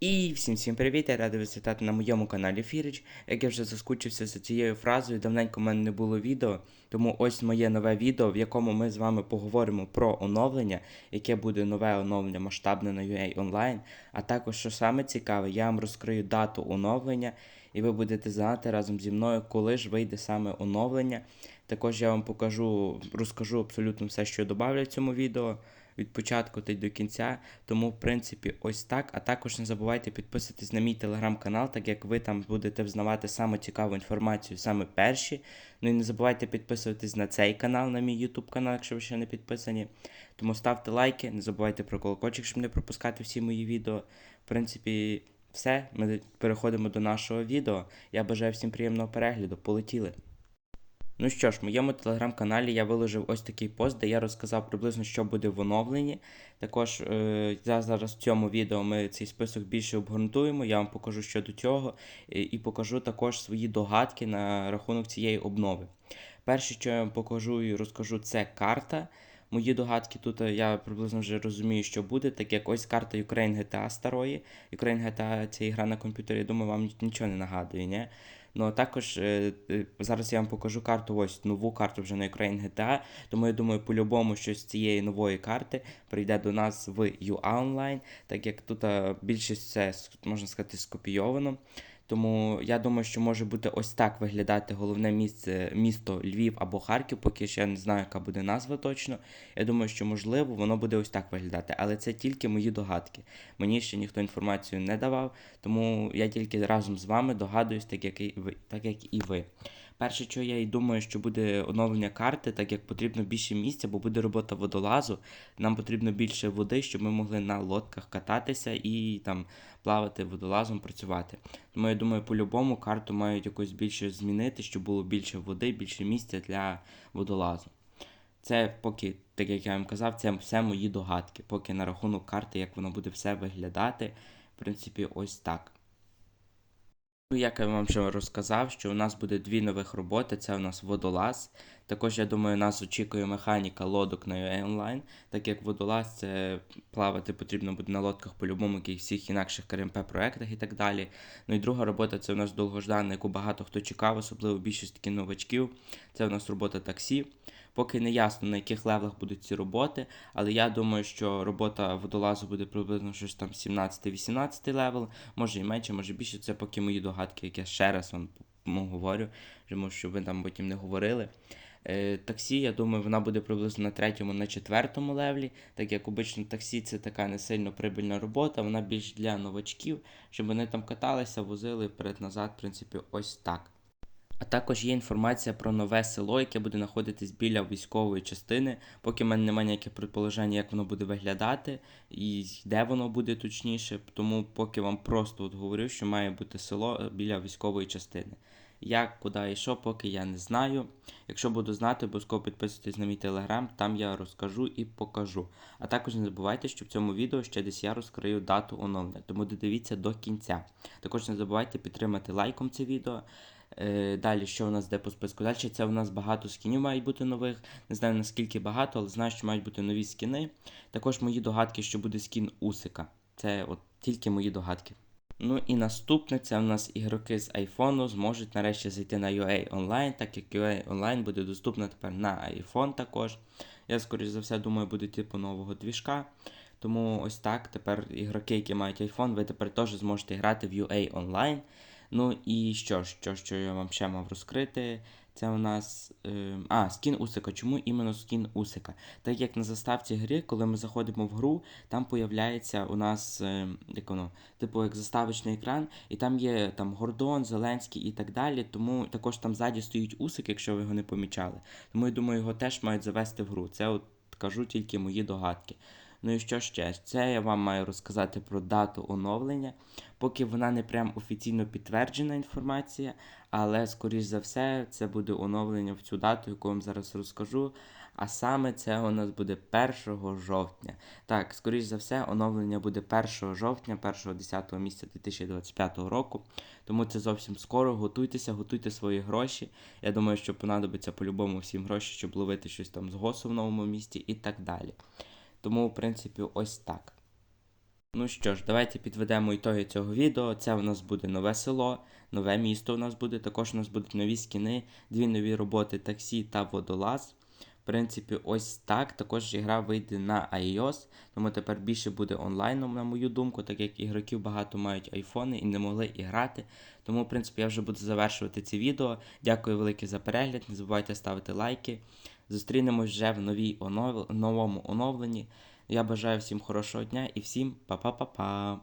І всім всім привіт, я радий вас вітати на моєму каналі Фіріч. Як я вже заскучився за цією фразою, давненько в мене не було відео. Тому ось моє нове відео, в якому ми з вами поговоримо про оновлення, яке буде нове оновлення масштабне на UA Online. А також, що саме цікаве, я вам розкрию дату оновлення, і ви будете знати разом зі мною, коли ж вийде саме оновлення. Також я вам покажу, розкажу абсолютно все, що я додавлю в цьому відео від початку та й до кінця. Тому, в принципі, ось так. А також не забувайте підписатись на мій телеграм-канал, так як ви там будете взнавати саме цікаву інформацію, саме перші. Ну і не забувайте підписуватись на цей канал, на мій ютуб канал, якщо ви ще не підписані. Тому ставте лайки, не забувайте про колокольчик, щоб не пропускати всі мої відео. В принципі, все. Ми переходимо до нашого відео. Я бажаю всім приємного перегляду. Полетіли! Ну що ж, в моєму телеграм-каналі я виложив ось такий пост, де я розказав приблизно, що буде в оновленні. Також е, зараз в цьому відео ми цей список більше обґрунтуємо, я вам покажу щодо цього, і, і покажу також свої догадки на рахунок цієї обнови. Перше, що я вам покажу і розкажу, це карта. Мої догадки тут е, я приблизно вже розумію, що буде, так як ось карта Ukraine GTA старої. Ukraine GTA це ігра на комп'ютері, я думаю, вам нічого не нагадує, ні? Ну а також е, е, зараз я вам покажу карту, ось нову карту вже на Ukraine GTA. Тому я думаю, по-любому щось з цієї нової карти прийде до нас в UA Online, так як тут е, більшість це можна сказати скопійовано. Тому я думаю, що може бути ось так виглядати головне місце місто Львів або Харків, поки ще не знаю, яка буде назва точно. Я думаю, що можливо воно буде ось так виглядати, але це тільки мої догадки. Мені ще ніхто інформацію не давав, тому я тільки разом з вами догадуюсь, так як і ви, так як і ви. Перше, що я і думаю, що буде оновлення карти, так як потрібно більше місця, бо буде робота водолазу. Нам потрібно більше води, щоб ми могли на лодках кататися і там плавати водолазом, працювати. Тому я думаю, по-любому карту мають якось більше змінити, щоб було більше води, більше місця для водолазу. Це поки, так як я вам казав, це все мої догадки. Поки на рахунок карти, як воно буде все виглядати. В принципі, ось так. Ну, як я вам вже розказав, що у нас буде дві нових роботи. Це у нас водолаз. Також, я думаю, нас очікує механіка лодок на UA Online, так як водолаз це плавати потрібно буде на лодках по-любому, як всіх інакших КРМП-проектах і так далі. Ну і друга робота це у нас довгождана, яку багато хто чекав, особливо більшість таких новачків. Це у нас робота таксі. Поки не ясно, на яких левелах будуть ці роботи, але я думаю, що робота водолазу буде приблизно щось там 17-18 левел, може і менше, може більше. Це поки мої догадки, як я ще раз вам говорю, щоб ви там потім не говорили. Е, таксі, я думаю, вона буде приблизно на третьому, на четвертому левлі, так як обично таксі це така не сильно прибильна робота, вона більш для новачків, щоб вони там каталися, возили вперед-назад, в принципі, ось так. А також є інформація про нове село, яке буде знаходитись біля військової частини. Поки в мене немає ніяких предположень, як воно буде виглядати і де воно буде точніше. Тому поки вам просто от говорю, що має бути село біля військової частини. Як, куди і що, поки я не знаю. Якщо буду знати, обов'язково підписуйтесь на мій телеграм, там я розкажу і покажу. А також не забувайте, що в цьому відео ще десь я розкрию дату оновлення, тому додивіться до кінця. Також не забувайте підтримати лайком це відео. Е, далі, що у нас йде по списку? Далі це у нас багато скінів мають бути нових. Не знаю наскільки багато, але знаю, що мають бути нові скіни. Також мої догадки, що буде скін Усика. Це от тільки мої догадки. Ну і наступне це у нас ігроки з iPhone зможуть нарешті зайти на UA Online, так як UA Online буде доступна тепер на iPhone також. Я, скоріш за все, думаю, буде типу нового двіжка. Тому ось так. Тепер ігроки, які мають iPhone, ви тепер теж зможете грати в UA Online. Ну і що що, що я вам ще мав розкрити? Це у нас. Е, а, скін Усика. Чому іменно скін Усика? Так як на заставці гри, коли ми заходимо в гру, там появляється у нас е, як воно, типу як заставочний екран, і там є там Гордон, Зеленський і так далі. Тому також там ззаді стоїть Усик, якщо ви його не помічали. Тому я думаю, його теж мають завести в гру. Це от кажу тільки мої догадки. Ну і що ще? Це я вам маю розказати про дату оновлення, поки вона не прям офіційно підтверджена інформація, але, скоріш за все, це буде оновлення в цю дату, яку я вам зараз розкажу. А саме це у нас буде 1 жовтня. Так, скоріш за все, оновлення буде 1 жовтня, 1-10 місяця 2025 року. Тому це зовсім скоро. Готуйтеся, готуйте свої гроші. Я думаю, що понадобиться по-любому всім гроші, щоб ловити щось там з госу в новому місті і так далі. Тому, в принципі, ось так. Ну що ж, давайте підведемо ітоги цього відео. Це у нас буде нове село, нове місто у нас буде. Також у нас будуть нові скіни, дві нові роботи таксі та водолаз. Принципі, ось так. Також гра вийде на iOS, тому тепер більше буде онлайном, на мою думку, так як ігроків багато мають айфони і не могли і грати. Тому, в принципі, я вже буду завершувати це відео. Дякую велике за перегляд. Не забувайте ставити лайки. Зустрінемось вже в новій онов... новому оновленні. Я бажаю всім хорошого дня і всім па-па-па-па.